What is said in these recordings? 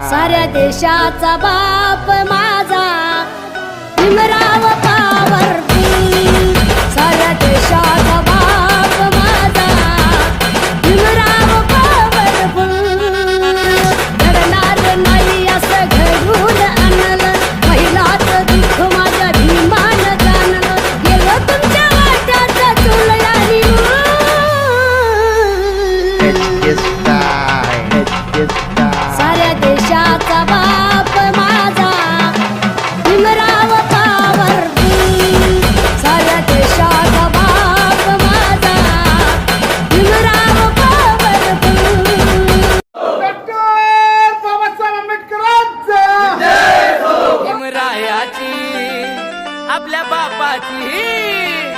साऱ्या देशाचा बाप माझा. भीमराव आपल्या बापाची.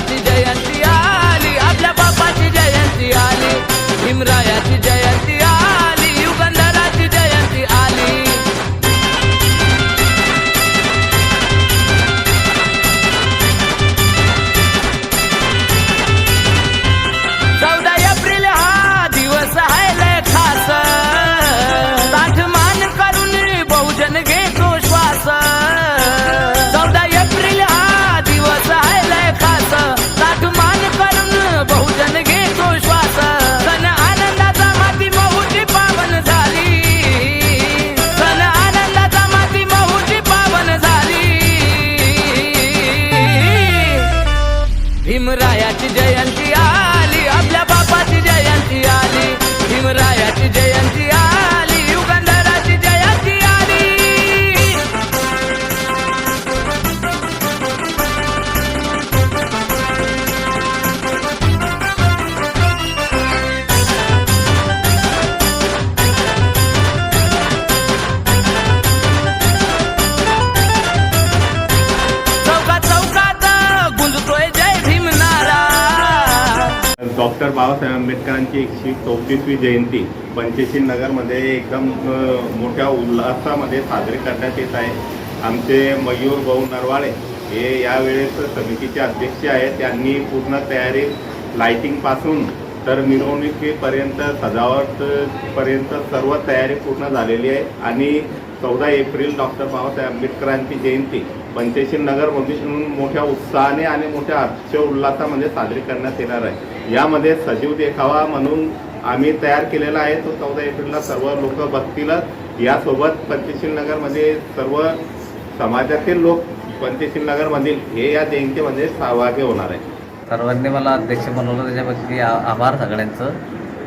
भीमरायाची जयंती आली. आपल्या बापाची जयंती आली. भीमरायाची जयंती बाबासाहेब आंबेडकरांची एकशे चौतीसवी जयंती पंचशील नगरमध्ये एकदम मोठ्या उल्हासामध्ये साजरी करण्यात येत आहे. आमचे मयूर भाऊ नरवाळे हे यावेळेस समितीचे अध्यक्ष आहेत. त्यांनी पूर्ण तयारी लाइटिंगपासून तर मिरवणुकीपर्यंत सजावटपर्यंत सर्व तयारी पूर्ण झालेली आहे. आणि चौदा एप्रिल डॉक्टर बाबासाहेब आंबेडकरांची जयंती. पंचशील म्हणून मोठ्या उत्साहाने आणि मोठ्या हर्ष उल्हासामध्ये साजरी करण्यात येणार आहे. यामध्ये सजीव देखावा म्हणून आम्ही तयार केलेला आहे. तो चौदा एप्रिलला सर्व लोक बघतीलच यासोबत पंचशील नगरमध्ये सर्व समाजातील लोक पंचशील नगरमधील हे या जयंतीमध्ये सहभागी होणार आहे. सर्वांनी मला अध्यक्ष बनवलं त्याच्याबद्दल आ- आभार सगळ्यांचं.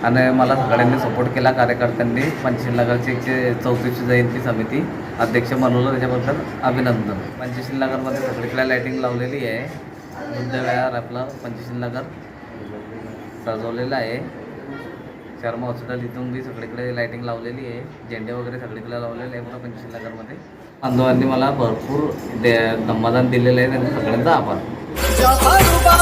आणि मला सगळ्यांनी सपोर्ट केला कार्यकर्त्यांनी. पंचशील नगरची एकशे चौतीसची जयंती समिती. अध्यक्ष बनवलं त्याच्याबद्दल अभिनंदन. पंचशील नगरमध्ये सगळीकडे लाईटिंग लावलेली आहे. बुद्धविहार आपलं पंचशील नगर सजवलेलं आहे. शर्मा हॉस्पिटल इथून बी सगळीकडे लाईटिंग लावलेली आहे. झेंडे वगैरे सगळीकडे लावलेले आहे मला पंचशील नगरमध्ये. बांधवांनी मला भरपूर दे धम्मादान दिलेलं आहे. त्यांचा सगळ्यांचा आभार. सुता सुता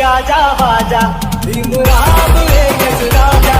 गाजा बाजा भीमराव एकच राजा.